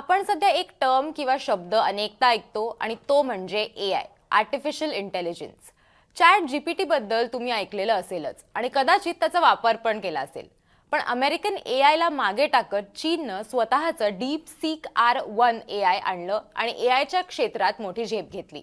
आपण सध्या एक टर्म किंवा शब्द अनेकदा ऐकतो आणि तो म्हणजे A I artificial intelligence ChatGPT बद्दल तुम्ही ऐकलेलं असेलच आणि कदाचित त्याचा वापर पण केला असेल. पण अमेरिकन ए आयला मागे टाकत चीननं स्वतःचं DeepSeek R one A I आणलं आणि ए आयच्या क्षेत्रात मोठी झेप घेतली.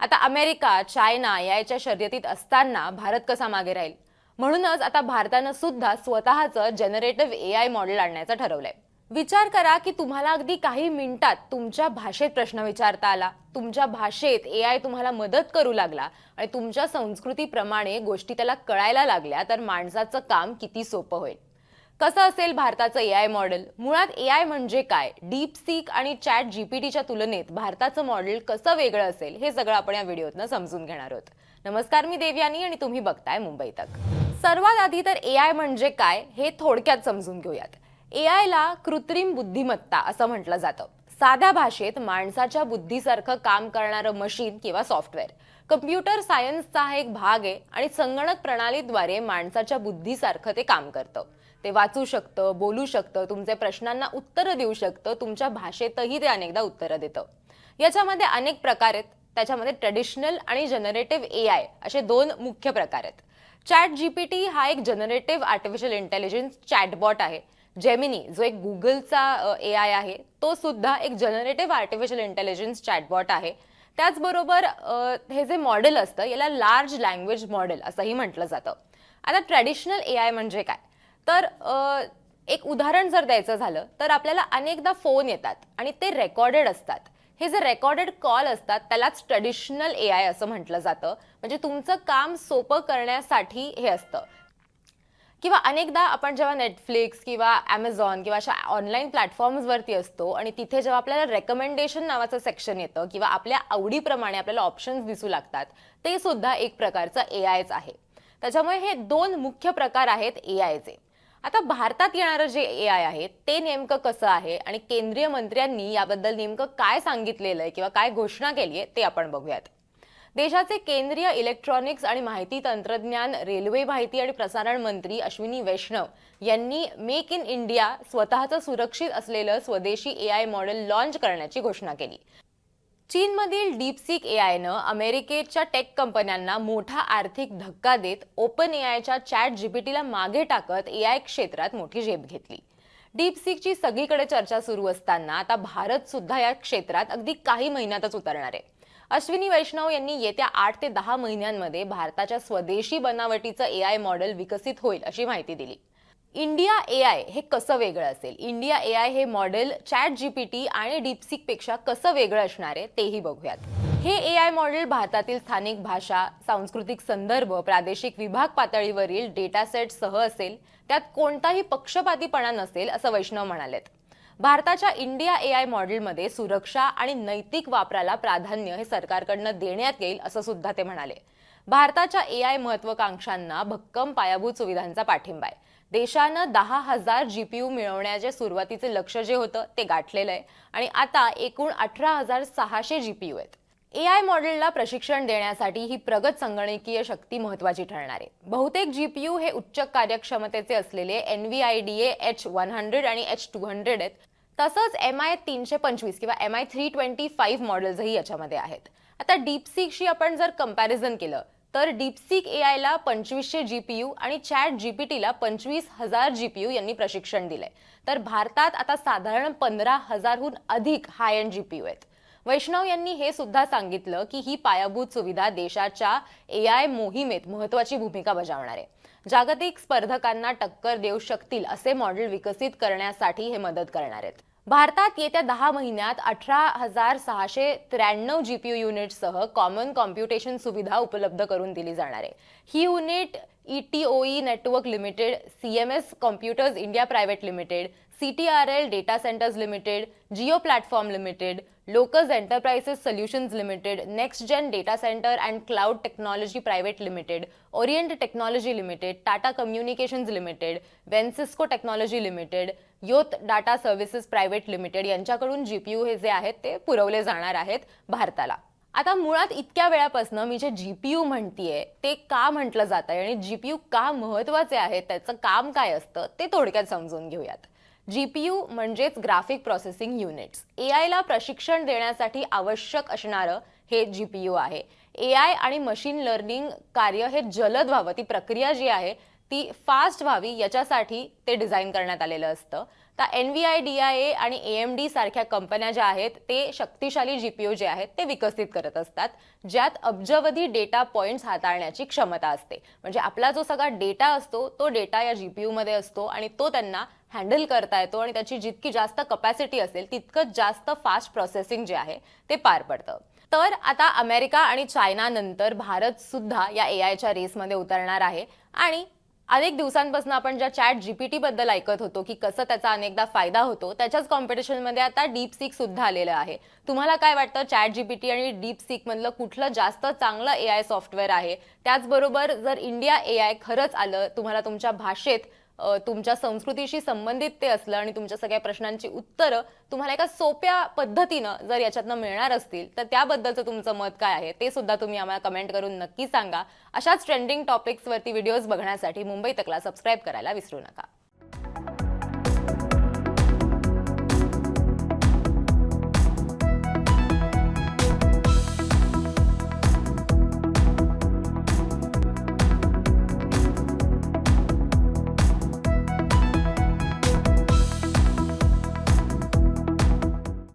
आता अमेरिका चायना ए आयच्या शर्यतीत असताना भारत कसा मागे राहील? म्हणूनच आता भारतानं सुद्धा स्वतःचं जनरेटिव्ह ए आय मॉडेल आणण्याचं ठरवलंय. विचार करा की तुम्हाला अगदी काही मिनिटात तुमच्या भाषेत प्रश्न विचारता आला. तुमच्या भाषेत ए आय तुम्हाला मदत करू लागला आणि तुमच्या संस्कृतीप्रमाणे गोष्टी त्याला कळायला लागल्या तर माणसाचं काम किती सोपं होईल. कसं असेल भारताचं ए आय मॉडेल मुळात ए आय म्हणजे काय? डीप सीक आणि चॅट जीपीटीच्या तुलनेत भारताचं मॉडेल कसं वेगळं असेल हे सगळं आपण या व्हिडिओतनं समजून घेणार आहोत. नमस्कार मी देवयानी आणि तुम्ही बघताय मुंबई तक. सर्वात आधी तर ए आय म्हणजे काय हे थोडक्यात समजून घेऊयात. ए आयला कृत्रिम बुद्धिमत्ता असं म्हटलं जातं. साध्या भाषेत माणसाच्या बुद्धीसारखं काम करणारं मशीन किंवा सॉफ्टवेअर. कम्प्युटर सायन्सचा हा एक भाग आहे आणि संगणक प्रणालीद्वारे माणसाच्या बुद्धीसारखं ते काम करतं. ते वाचू शकतं बोलू शकतं तुमचे प्रश्नांना उत्तरं देऊ शकतं तुमच्या भाषेतही ते अनेकदा उत्तरं देतं. याच्यामध्ये अनेक प्रकार आहेत. त्याच्यामध्ये ट्रेडिशनल आणि जनरेटिव्ह ए आय असे दोन मुख्य प्रकार आहेत. चॅट जीपीटी हा एक जनरेटिव्ह आर्टिफिशियल इंटेलिजन्स चॅटबॉट आहे. जेमिनी जो एक गुगलचा ए आय आहे तो सुद्धा एक जनरेटिव्ह आर्टिफिशियल इंटेलिजन्स चॅटबॉट आहे. त्याचबरोबर हे जे मॉडेल असतं याला लार्ज लँग्वेज मॉडेल असंही म्हटलं जातं. आता ट्रॅडिशनल ए आय म्हणजे काय? तर एक उदाहरण जर द्यायचं झालं तर आपल्याला अनेकदा फोन येतात आणि ते रेकॉर्डेड असतात. हे जे रेकॉर्डेड कॉल असतात त्यालाच ट्रेडिशनल ए आय असं म्हटलं जातं. म्हणजे तुमचं काम सोपं करण्यासाठी हे असतं. किंवा अनेकदा आपण जेव्हा नेटफ्लिक्स किंवा ॲमेझॉन किंवा अशा ऑनलाईन प्लॅटफॉर्म्सवरती असतो आणि तिथे जेव्हा आपल्याला रेकमेंडेशन नावाचं सेक्शन येतं किंवा आपल्या आवडीप्रमाणे आपल्याला ऑप्शन्स दिसू लागतात ते सुद्धा एक प्रकारचं ए आयच आहे. त्याच्यामुळे हे दोन मुख्य प्रकार आहेत ए आयचे आता भारतात येणारं जे ए आय आहे ते नेमकं कसं आहे आणि केंद्रीय मंत्र्यांनी याबद्दल नेमकं काय सांगितलेलं आहे किंवा काय घोषणा केली आहे ते आपण बघूयात. देशाचे केंद्रीय इलेक्ट्रॉनिक्स आणि माहिती तंत्रज्ञान रेल्वे माहिती आणि प्रसारण मंत्री अश्विनी वैष्णव यांनी मेक इन इंडिया स्वतःचं सुरक्षित असलेलं स्वदेशी ए आय मॉडेल लॉन्च करण्याची घोषणा केली. चीनमधील डीपसिक ए आयनं अमेरिकेच्या टेक कंपन्यांना मोठा आर्थिक धक्का देत ओपन ए आयच्या चॅट जीपीटीला मागे टाकत ए आय क्षेत्रात मोठी झेप घेतली. डीपसिकची सगळीकडे चर्चा सुरू असताना आता भारत सुद्धा या क्षेत्रात अगदी काही महिन्यातच उतरणार आहे. अश्विनी वैष्णव यांनी येत्या आठ ते दहा महिन्यांमध्ये भारताच्या स्वदेशी बनावटीचं ए आय मॉडेल विकसित होईल अशी माहिती दिली. इंडिया ए आय हे कसं वेगळं असेल? इंडिया ए आय हे मॉडेल चॅट जीपीटी आणि डीपसिकपेक्षा कसं वेगळं असणार आहे तेही बघूयात. हे ए आय मॉडेल भारतातील स्थानिक भाषा सांस्कृतिक संदर्भ प्रादेशिक विभाग पातळीवरील डेटा सेट सह असेल त्यात कोणताही पक्षपातीपणा नसेल असं वैष्णव म्हणालेत. भारताच्या इंडिया ए आय मॉडेलमध्ये सुरक्षा आणि नैतिक वापराला प्राधान्य हे सरकारकडनं देण्यात येईल असं सुद्धा ते म्हणाले. भारताच्या ए आय महत्वाकांक्षांना भक्कम पायाभूत सुविधांचा पाठिंबा आहे. देशानं दहा हजार जीपीयू मिळवण्याचे सुरुवातीचे लक्ष जे होतं ते गाठलेलं आहे. आणि आता एकूण अठरा हजार सहाशे जीपीयू आहेत. ए आय मॉडेलला प्रशिक्षण देण्यासाठी ही प्रगत संगणकीय शक्ती महत्वाची ठरणार आहे. बहुतेक जीपीयू हे उच्च कार्यक्षमतेचे असलेले N V I D H one hundred आणि एच टू हंड्रेड आहेत. तसंच एम आय तीनशे पंचवीस किंवा M I three twenty five मॉडेल्सही याच्यामध्ये आहेत. आता डीपसीकशी आपण जर कंपॅरिझन केलं तर डीपसीक ए आयला पंचवीसशे जीपीयू आणि चॅट जीपीटीला पंचवीस हजार जीपीयू यांनी प्रशिक्षण दिलंय. तर भारतात आता साधारण पंधरा हजारहून अधिक हाय एंड जीपीयू आहेत. वैष्णव यांनी हे सुद्धा सांगितलं की ही पायाभूत सुविधा देशाच्या ए आय मोहिमेत महत्वाची भूमिका बजावणार. आहे जागतिक स्पर्धकांना टक्कर देऊ शकतील असे मॉडेल विकसित करण्यासाठी हे मदत करणार आहेत. भारतात येत्या दहा महिन्यात अठरा हजार सहाशे त्र्याण्णव जी पी यू युनिटसह कॉमन कॉम्प्युटेशन सुविधा उपलब्ध करून दिली जाणार आहे. ही unit E T O E network limited C M S computers India private limited C T R L data centres limited Jio platform limited Locuz enterprises solutions limited next gen data centre and cloud technology private limited Orient technology limited Tata communications limited Vensysco technology limited Yotta data services private limited यांच्याकडून जी P you हे जे आहेत ते पुरवले जाणार आहेत भारताला. आता मुळात इतक्या वेळापासून मी जे जी पी यू म्हणतीये ते का म्हटलं जात आहे आणि यू का महत्त्वाचे आहे त्याचं काम काय असतं ते थोडक्यात समजून घेऊयात. जीपीयू म्हणजेच ग्राफिक प्रोसेसिंग युनिट्स ए आयला प्रशिक्षण देण्यासाठी आवश्यक असणारं हे जीपीयू आहे. ए आय आणि मशीन लर्निंग कार्य हे जलद व्हावं. ती प्रक्रिया जी आहे ती फास्ट व्हावी याच्यासाठी ते डिझाईन करण्यात आलेलं असतं. तर N V I D I A आणि ए एम डी सारख्या कंपन्या ज्या आहेत ते शक्तिशाली जी पी ओ जे आहेत ते विकसित करत असतात ज्यात अब्जावधी डेटा पॉईंट्स हाताळण्याची क्षमता असते. म्हणजे आपला जो सगळा डेटा असतो तो डेटा या जी पी यूमध्ये असतो आणि तो त्यांना हँडल करता येतो आणि त्याची जितकी जास्त कपॅसिटी असेल तितकं जास्त फास्ट प्रोसेसिंग जे आहे ते पार पडतं. तर आता अमेरिका आणि चायनानंतर भारत सुद्धा या ए आयच्या रेसमध्ये उतरणार आहे आणि अनेक दिवसांपासून आपण ज्या चॅट जीपीटी बद्दल ऐकत होतो की कसं त्याचा अनेकदा फायदा होतो त्याच्याच कॉम्पिटिशनमध्ये आता डीप सीक सुद्धा आलेलं आहे. तुम्हाला काय वाटतं चॅट जीपीटी आणि डीप सीक मधलं कुठलं जास्त चांगलं ए आय सॉफ्टवेअर आहे? त्याचबरोबर जर इंडिया ए आय खरंच आलं तुम्हाला तुमच्या भाषेत तुमच्या संस्कृतीशी संबंधित ते असलं आणि तुमच्या सगळ्या प्रश्नांची उत्तरं तुम्हाला एका सोप्या पद्धतीनं जर याच्यातनं मिळणार असतील तर त्याबद्दलचं तुमचं मत काय आहे? ते सुद्धा तुम्ही आम्हाला कमेंट करून नक्की सांगा. अशाच ट्रेंडिंग टॉपिक्सवरती व्हिडिओज बघण्यासाठी मुंबई तकला सबस्क्राईब करायला विसरू नका.